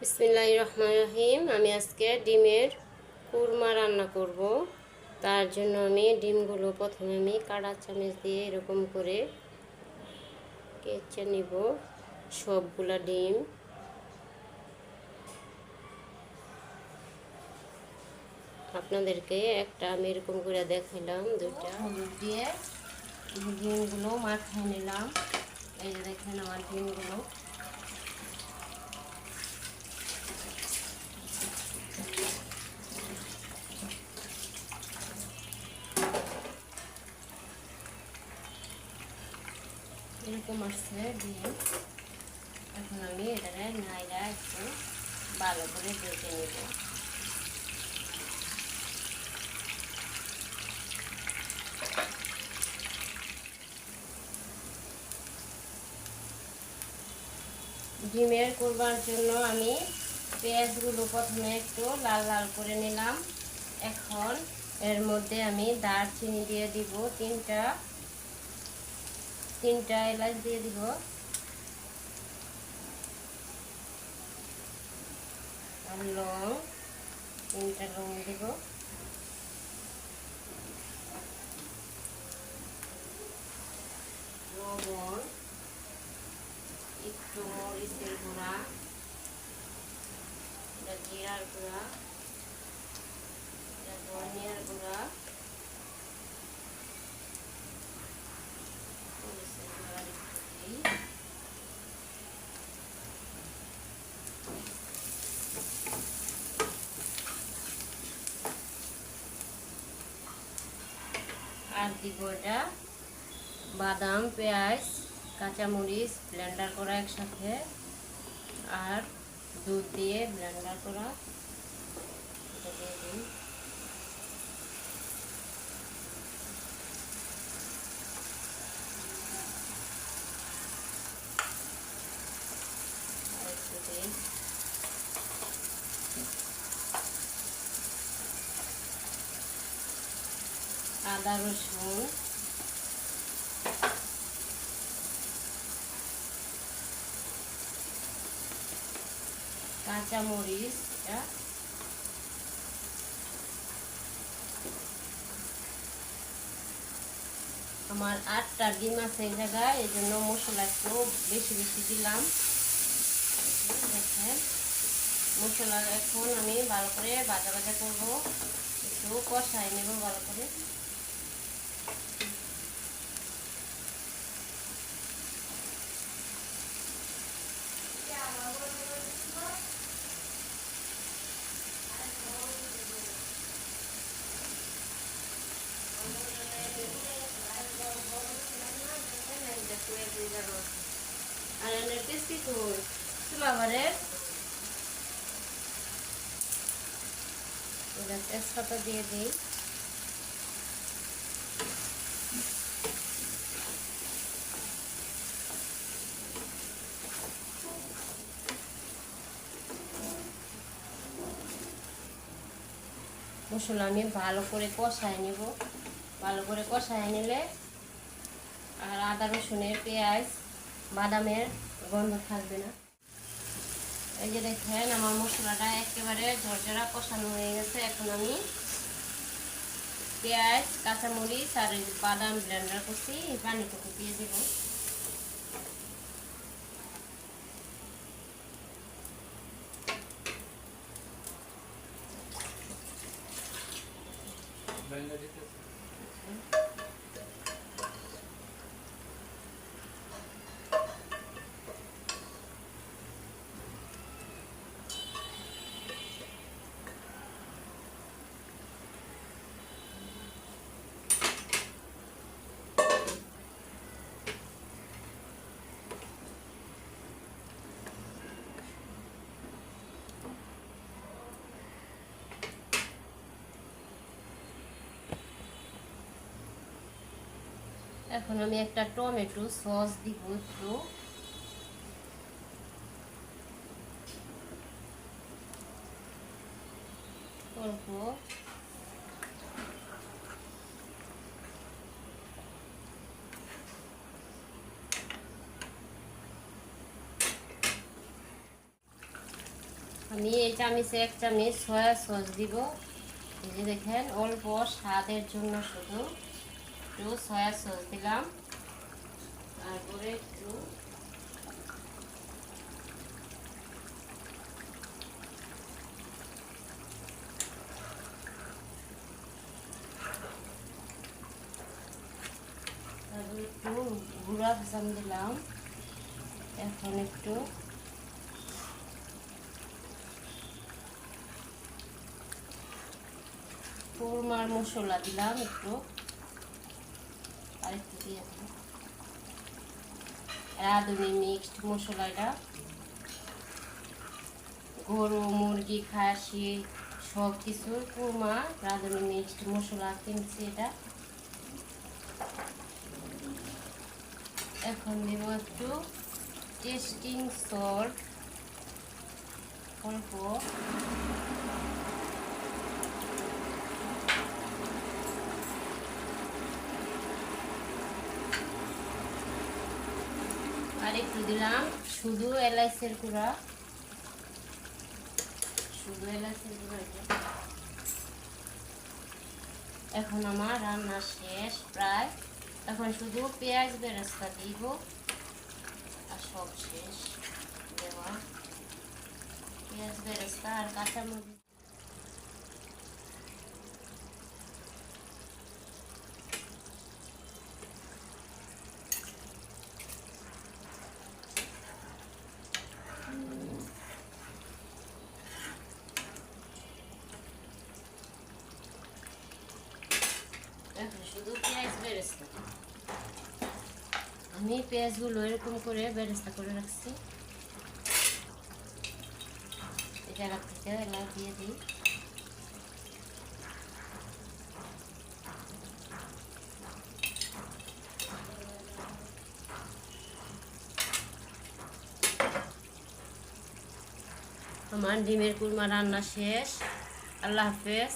বিসমিল্লাহ রহমান রহিম আমি আজকে ডিমের কুরমা রান্না করব। তার জন্য আমি ডিমগুলো প্রথমে আমি কাটা চামচ দিয়ে এরকম করে কেচে নিব সবগুলা ডিম। আপনাদেরকে একটা আমি এরকম করে দেখাইলাম দুইটা। হলুদ দিয়ে ডিমগুলো মাথায় নিলাম। এই যে দেখেন আমার ডিমগুলো এরকম আসছে দিয়ে এখন আমি এটারে নাইরা একটু ভালো করে বেটে নেব ডিমের করবার জন্য আমি পেঁয়াজগুলো প্রথমে একটু লাল লাল করে নিলাম এখন এর মধ্যে আমি দারচিনি দিয়ে দিব তিনটা তিনটা এলাচ দিয়ে দিব। আর লং, তিনটা লং দিব। লবণ, একটু মরিচের গুঁড়া জিরার গুঁড়া ধনিয়ার গুঁড়া মরিচের গুঁড়া একটু দিই আর দিব এটা বাদাম পেঁয়াজ কাঁচামরিচ ব্লেন্ডার করা একসাথে আর দুধ দিয়ে ব্লেন্ডার করা এটা দিয়ে দিই আর একটু দিই আদা রসুন। কাঁচা মরিচ আমার আটটা ডিম আছে এই জায়গায়, এই জন্য মশলা একটু বেশি বেশি দিলাম। দেখেন, মশলা এখন আমি ভালো করে ভাজা ভাজা করব। একটু কষাই নেব ভালো করে। কই চুলাবারের এটা তেজপাতা দিয়ে দিই। মশলা আমি ভালো করে কষায় নেব। ভালো করে কষায় নিলে আর আদা রসুনের পেঁয়াজ, বাদামের গন্ধ থাকবে না। এই যে দেখেন, আমার মশলাটা একেবারে ঝরঝরা কষানো হয়ে গেছে। এখন আমি পেঁয়াজ, কাঁচামরিচ আর বাদাম ব্লেন্ডার করছি পানিটুকু দিয়ে দেব। এখন আমি একটা টমেটো সস দিব একটু। আমি এই চামিচে এক চামিচ সয়া সস দিব। এই যে দেখেন, অল্প স্বাদের জন্য শুধু। একটু সয়া সস দিলাম। তারপরে একটু একটু গুঁড়া ভাজাম দিলাম। এখন একটু কোরমার মশলা দিলাম একটু। আর একটু দিয়ে দিলাম রাঁধুনি মিক্সড মশলা এটা। গরু, মুরগি, খাসি সব কিছুর কোরমা রাঁধুনি মিক্সড মশলা কিনছি এটা। এখন দেব একটু টেস্টিং সল্ট, অল্প। আর একটু দিলাম শুধু এলাচের গুঁড়া। শুধু এলাচের গুঁড়া। এখন আমার রান্না শেষ প্রায়। এখন শুধু পেঁয়াজ বেরেস্তা দিব। আর সব শেষ। দেওয়া। পেঁয়াজ বেরেস্তা আর কাঁচামরিচ এখন শুধু আমি পেঁয়াজগুলো এরকম করে বেরেস্তা করে রাখছি। জায়গা থেকে এগুলো দিয়ে দিই। আমার ডিমের কুরমা রান্না শেষ। আল্লাহ হাফেজ।